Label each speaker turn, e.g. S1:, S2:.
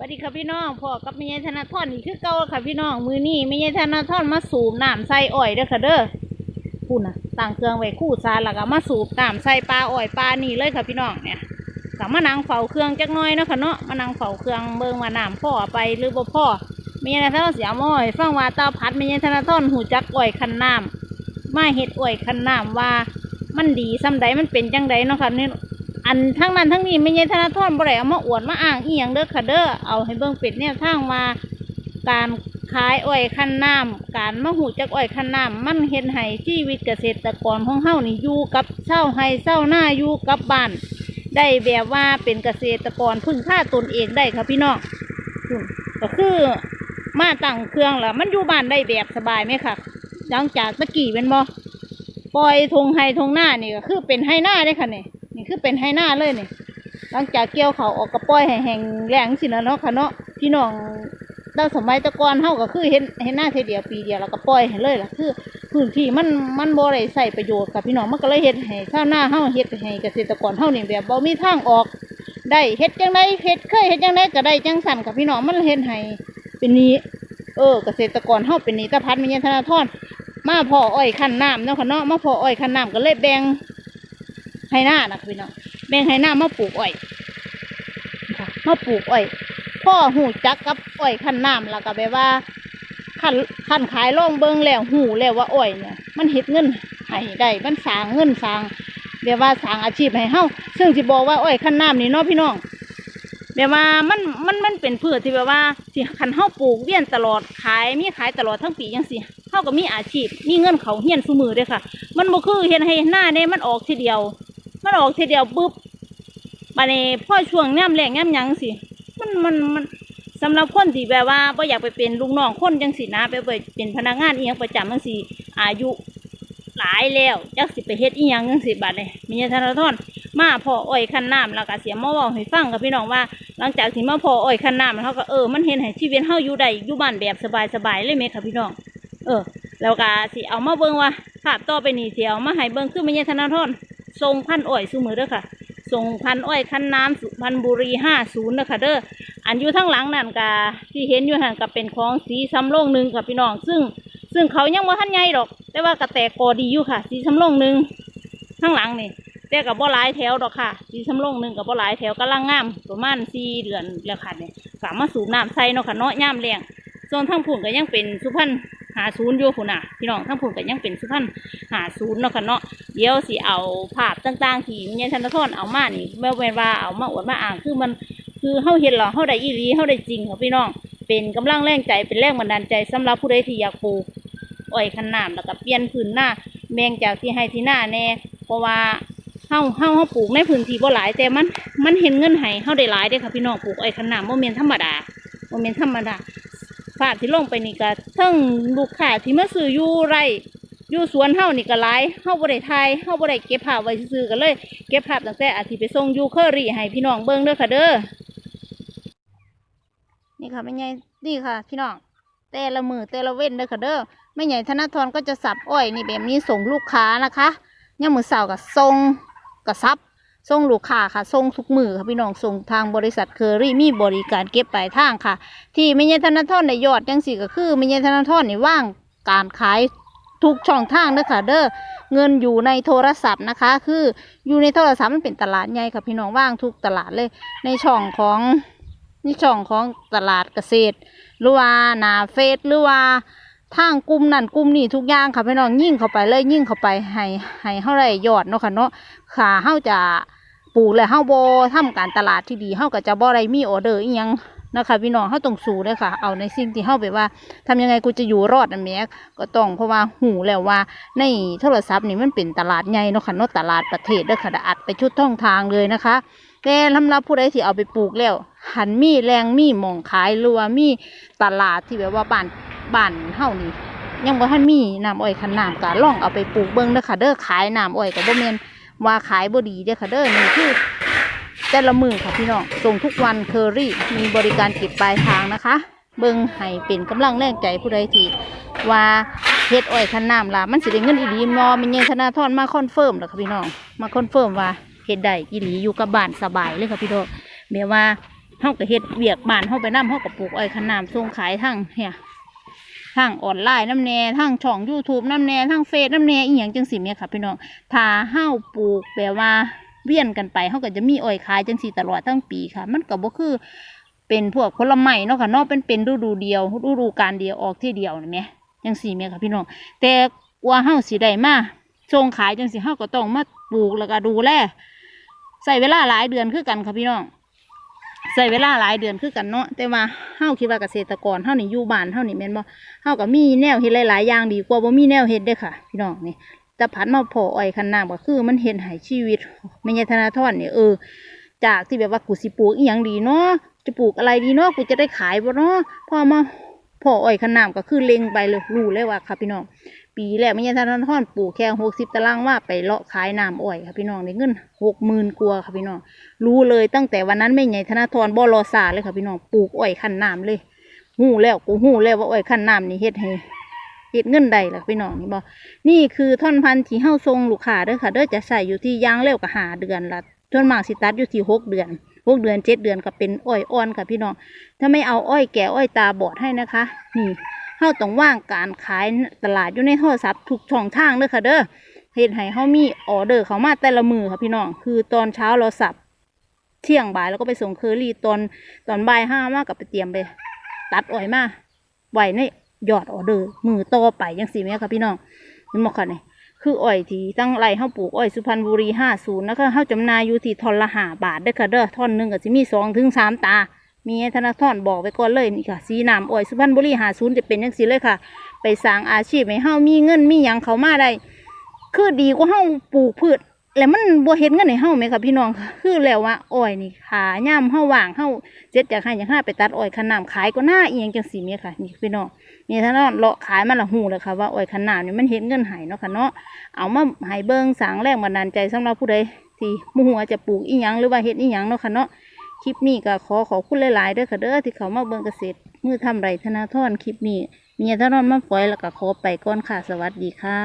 S1: วัสดีค่ะพี่น้องพ่อกับแม่ยายธนาธรนี่คือเก่าค่ะพี่น้องมือนี่แม่ยายธนาธรมาสูบน้ำใส่อ้อยเด้อค่ะเด้อพูดนะตั้งเครื่องไว้คู่ซาแล้วก็มาสูบน้ำใส่ปลาอ้อยปลานี่เลยค่ะพี่น้องเนี่ยก็มานั่งเฝ้าเครื่องจักน้อยเนาะค่ะเนาะมานั่งเฝ้าเครื่องเบิ่งว่าน้ำพ่อไปหรือบ่พ่อแม่ยายธนาธรเสียม้อย ฟังว่าตาพัดแม่ยายธนาธรหูจักอ้อยคันน้ำมาเฮ็ดอ้อยคันน้ำว่ามันดีซ้ำใดมันเป็นจังใดเนาะค่ะนี่ อันทั้งนั้นทั้งนี้ไม่ใช่ธนาธรบ่ได้เอามาอวดมาอ้างอีหยังเด้อค่ะเด้อเอาให้เบิ่งเป็ดแนวทางมาการขายอ้อยคันน้ำการมาหูจักอ้อยคันน้ำมันเฮ็ดให้ชีวิตเกษตรกรของเฮานี่อยู่กับเช่าให้เช่าหน้าอยู่กับบ้านได้แบบว่าเป็นเกษตรกรพึ่งค่าตนเองได้ค่ะพี่น้องก็คือมาตั้งเครื่องแล้วมันอยู่บ้านได้แบบสบายไหมค่ะหลังจากตะกี้เป็นบ่ปล่อยทงไฮทงหน้านี่ก็คือเป็นไฮหน้าได้ค่ะเนี่ นี่คือเป็นไฮหน้าเลยนี่หลังจากเกี่ยวเขาออกกระป้อยให้แห้งแรงสินะเนาะค่ะเนาะพี่น้องตั้งสมัยตะกอนเฮาก็คือเห็นเห็นหน้าเทเดียวปีเดียวแล้วก็ปล่อยให้เลยล่ะคือพื้นที่มันมันบ่ได้ใส่ประโยชน์กับพี่น้องมันก็เลยเฮ็ดให้ชาวนาเฮาเฮ็ดให้เกษตรกรเฮานี่แบบบ่มีทางออกได้เฮ็ดจังไดเฮ็ดเคยเฮ็ดจังไดก็ได้จังสั่นกับพี่น้องมันเฮ็ดให้เป็นนี้ เออเกษตรกรเฮาเป็นนี้ตะพัดมีเงินธนาธรมาพออ้อยคันน้ำเนาะค่ะเนาะมาพออ้อยคันน้ำก็เลยแบ่ง ให้หน้านะพี่น้องแบ่งให้หน้ามาปลูกอ้อยมาปลูกอ้อยพ่อหูจักกับอ้อยขั้นน้ำแล้วก็แบบว่าขั้นขั้นขายล่องเบิงแล้วหูแล้วว่าอ้อยเนี่ย มันเฮ็ดเงินให้ได้มันสางเงินสางแบบว่าสางอาชีพให้เฮาซึ่งสิบอกว่าอ้อยขั้นน้ำนี่เนาะพี่น้องแบบว่ามันมันมันเป็นพืชที่แบบว่าสิคันเฮาปลูกเวียนตลอดขายมีขายตลอดทั้งปีจังซี่เฮาก็มีอาชีพมีเงินเขาเฮียนซุมือเด้อค่ะ มันบ่คือเฮ็ดให้หน้าเนี่ยมันออกทีเดียว มันออกทีเดียวปุ๊บบัดนี้พ่อช่วงย่ำแรงย่ำหยังสิมันมันมันสำหรับคนที่แบบว่าบ่อยากไปเป็นลูกน้องคนจังสินะไปไปเป็นพนักงานอีหยังประจำจังสิอายุหลายแล้วจักสิไปเฮ็ดอีหยังจังสิบัดนี้มีธนาธรมาพออ้อยคันน้ำแล้วก็เสียมาเว้าให้ฟังกับพี่น้องว่า หลังจากที่มาพออ้อยคันน้ำเขาก็เออมันเห็นให้ชีวิตเฮาอยู่ได้อยู่บ้านแบบสบายๆเลยไหมค่ะพี่น้อง เออ แล้วก็สิเอามาเบิ่งว่าภาพต่อไปนี่สิเอามาให้เบิ่งคือแม่ยาธนาธร ทรงพันอ้อยซุมือเด้อค่ะทรงพันอ้อยคันน้ำสุพรรณบุรีห้าศูนย์นะคะเด้ออันอยู่ทั้งหลังนั่นกะที่เห็นอยู่หันก็เป็นของสีสำโรงหนึ่งค่ะพี่น้อง ซึ่งซึ่งเขายังว่าท่านใหญ่ดอก แต่ว่ากระแตกกอดีอยู่ค่ะ สีสำโรงหนึ่งข้างหลังนี่แต่กับบ่หลายแถวดอกค่ะ สีสำโรงหนึ่งกับบ่หลายแถวกำลังงามประมาณสี่เดือนแล้วค่ะเนี่ยสามารถสูบน้ำใส่เนาะค่ะเนาะย่ามแรง ส่วนทั้งผุนก็ยังเป็นสุพรรณหาศูนย์อยู่คุณน่ะพี่น้องทั้งผุนก็ยังเป็นสุพรรณหาศูนย์เนาะค่ะเนาะเดี๋ยวสิเอาภาพต่างๆ ที่แม่ยธนาธรเอามานี่แม่เวนว่าเอามาอวดมาอ่างคือมันคือเฮาเห็นหรอเฮาได้อีหลีเฮาได้จริงค่ะพี่น้องเป็นกำลังแรงใจเป็นแรงบันดาลใจสำหรับผู้ใดที่อยากปลูกอ้อยคันน้ำแล้วก็เปลี่ยนพื้นหน้าแมงจากที่ให้ที่หน้าแน่เพราะว่าเฮาเฮาเฮาปลูกในพื้นที่บ่หลายแต่มันมันเห็นเงินให้เฮาได้หลายเด้ค่ะพี่น้องปลูกอ้อยคันน้ำบ่แม่นธรรมดาบ่แม่นธรรมดา ภาพที่ลงไปนี่ก็ทั้งลูกค้าที่มาซื้ออยู่ไรอยู่สวนเฮานี่ก็หลายเฮาบ่ได้ถ่ายเฮาบ่ได้เก็บภาพไว้ซื่อกันเลย เก็บภาพตั้งแต่อาทิตย์ไปส่งอยู่เคอรี่ให้พี่น้องเบิ่งเด้อค่ะเด้อนี่ค่ะแม่ใหญ่นี่ค่ะ พี่น้องแต่ละมือแต่ละเว้นเด้อค่ะเด้อแม่ใหญ่ธนาธรก็จะสับอ้อยนี่แบบนี้ส่งลูกค้านะคะย่ามมือเสาร์ก็ส่งก็ซับ ส่งลูกค้าค่ะส่งทุกมือค่ะพี่น้องส่งทางบริษัทเคอรี่มีบริการเก็บปลายทางค่ะ ที่ไม่ใช่ธนาธรในยอดจังสี่ก็คือไม่ใช่ธนาธรในว่างการขายทุกช่องทางเด้อค่ะเด้อเงินอยู่ในโทรศัพท์นะคะ คืออยู่ในโทรศัพท์มันเป็นตลาดใหญ่ค่ะพี่น้องว่างทุกตลาดเลย ในช่องของในช่องของตลาดเกษตร หรือว่านาเฟซหรือว่าทางกลุ่มนั่นกลุ่มนี่ทุกอย่างค่ะพี่น้องยิ่งเข้าไปเลยยิ่งเข้าไปให้ให้เท่าไรยอดเนาะค่ะเนาะค่ะเฮาจะ ปลูกแล้วเฮาบ่ทำการตลาดที่ดีเฮาก็จะบ่ได้มีออเดอร์อีหยังนะคะพี่น้องเฮาต้องสู้เด้อค่ะ เอาในสิ่งที่เฮาแบบว่าทำยังไงกูจะอยู่รอดนั่นแหมก็ต้องเพราะว่าหูแล้วว่า ในโทรศัพท์นี่มันเป็นตลาดใหญ่เนาะค่ะเนาะตลาดประเทศเด้อค่ะอัดไปชุดท่องทางเลยนะคะ แต่สำหรับผู้ใดที่เอาไปปลูกแล้ว หันมีแรงมีหมองขายหรือว่ามีตลาดที่แบบว่าบ้านบ้านเฮานี่ยังบ่ทันมีน้ำอ้อยคันน้ำก็ลองเอาไปปลูกเบิ่งเด้อค่ะเด้อขายน้ำอ้อยก็บ่แม่น ว่าขายบ่ดีเด้อค่ะเด้อนี่คือแต่ละมือค่ะพี่น้องส่งทุกวันเคอรี่มีบริการเก็บปลายทางนะคะ เบิ่งให้เป็นกำลังแรงใจผู้ใดที่ว่าเฮ็ดอ้อยคันน้ำล่ะมันสิได้เงินอีหลีมอมันยังธนาธรมาคอนเฟิร์มแล้วค่ะพี่น้องมาคอนเฟิร์มว่าเฮ็ดได้อีหลีอยู่กับบ้านสบายเลยค่ะพี่น้องแม้ว่าเฮาก็เฮ็ดเวียกบ้านเฮาไปนํเฮาก็ปลูกอ้อยขนามส่งขายทั้งเนี่ย ทางออนไลน์น้ำแน่ทางช่อง YouTube น้ำแน่ทางเฟซน้ำแน่อีหยังจังซี่แม่ค่ะพี่น้องถ้าเฮาปลูกแบบว่าเวียนกันไปเฮาก็จะมีอ้อยขายจังซี่ตลอดทั้งปีค่ะ มันก็บ่คือเป็นพวกผลไม้เนาะค่ะเนาะเป็นเป็นฤดูเดียวฤดูกาลเดียวออกที่เดียวนี่แหมจังซี่แม่ค่ะพี่น้องแต่กว่าเฮาสิได้มาส่งขายจังซี่เฮาก็ต้องมาปลูกแล้วก็ดูแลใส่เวลาหลายเดือนคือกันค่ะพี่น้อง ใส่เวลาหลายเดือนคือกันเนาะแต่ว่าเฮาคิดว่าเกษตรกรเฮานี่อยู่บ้านเฮานี่แม่นบ่เฮาก็มีแนวเฮ็ดหลายๆอย่างดีกว่าบ่มีแนวเฮ็ดเด้อค่ะ พี่น้องนี่แต่ผัดมาพออ้อยคันน้ำก็คือมันเฮ็ดให้ชีวิตแม่ยายธนาธรนี่เออจากที่แบบว่ากูสิปลูกอีหยังดีเนาะจะปลูกอะไรดีเนาะกูจะได้ขายบ่เนาะพอมาพออ้อยขนามก็คือเล็งไปเลยรู้เลยว่าค่ะพี่น้อง ปีแรกไม่ใช่ท่านท่อนปลูกแค่หกสิบตารางว่าไปเลาะขายน้ำอ้อยค่ะพี่น้องได้เงินหกหมื่นกว่าค่ะพี่น้องรู้เลยตั้งแต่วันนั้นไม่ใหญ่ธนาธรบ่รอสาเลยค่ะพี่น้องปลูกอ้อยขั้นน้ำเลยหู้แล้วกูหู้แล้วว่าอ้อยขั้นน้ำนี่เฮ็ดให้เฮ็ดเงินใดล่ะพี่น้องนี่บ่นี่คือท่อนพันธุ์ที่เฮาทรงลูกค้าเด้อค่ะเด้อจะใส่อยู่ที่ยางเร็วกับหาเดือนละส่วนมากสิตัดอยู่ที่หกเดือนหกเดือนเจ็ดเดือนก็เป็นอ้อยอ่อนค่ะพี่น้องถ้าไม่เอาอ้อยแก่อ้อยตาบอดให้นะคะ นี่ เฮาต้องว่างการขายตลาดอยู่ในโทรศัพท์ทุกช่องทางเด้อค่ะเด้อเฮ็ดให้เฮามีออเดอร์เข้ามาแต่ละมือค่ะพี่น้องคือตอนเช้าเราสับเที่ยงบ่ายแล้วก็ไปส่งเคอรี่ตอนตอนบ่ายห้ามากกับไปเตรียมไปตัดอ้อยมาไหวในยอดออเดอร์มือต่อไปยังสี่แม่ค่ะพี่น้องนี่บอกค่ะนี่คืออ้อยที่ตั้งไรเฮาปลูกอ้อยสุพรรณบุรีห้าศูนย์นะคะเฮาจำนายอยู่ที่ทอนละห้าบาทเด้อค่ะเด้อท่อนหนึ่งก็จะมีสองถึงสามตา มีธนาธรบอกไว้ก่อนเลยนี่ค่ะ สีน้ำอ้อยสุพรรณบุรีหาศูนย์จะเป็นยังสีเลยค่ะ ไปสร้างอาชีพให้เฮามีเงินมีหยังเขามาได้คือดีกว่าเฮาปลูกพืชแล้วมันบ่เฮ็ดเงินให้เฮาไหมครับพี่น้องคือแล้วว่าอ้อยนี่ขาย่ำเฮาว่างเฮาเจ็ดจากให้อย่างห้าไปตัดอ้อยคันน้ำขายก็น่าเอียงจังซี่แม่ค่ะ นี่พี่น้องนี่ถ้านเลาะขายมันละหูเลยค่ะว่าอ้อยคันน้ำนี่มันเฮ็ดเงินให้เนาะค่ะเนาะเอามาให้เบิ่งสางแรงบันดาลใจสำหรับผู้ใดที่บ่ฮู้ว่าจะปลูกอีหยังหรือว่าเฮ็ดอีหยังเนาะค่ะเนาะ คลิปนี้ก็ขอขอบคุณหลายๆเด้อค่ะเด้อที่เขามาเบิ่งเกษตรมือทำไรธนาธรคลิปนี้มีธนาธรมาปล่อยแล้วก็ขอไปก่อนค่ะ สวัสดีค่ะ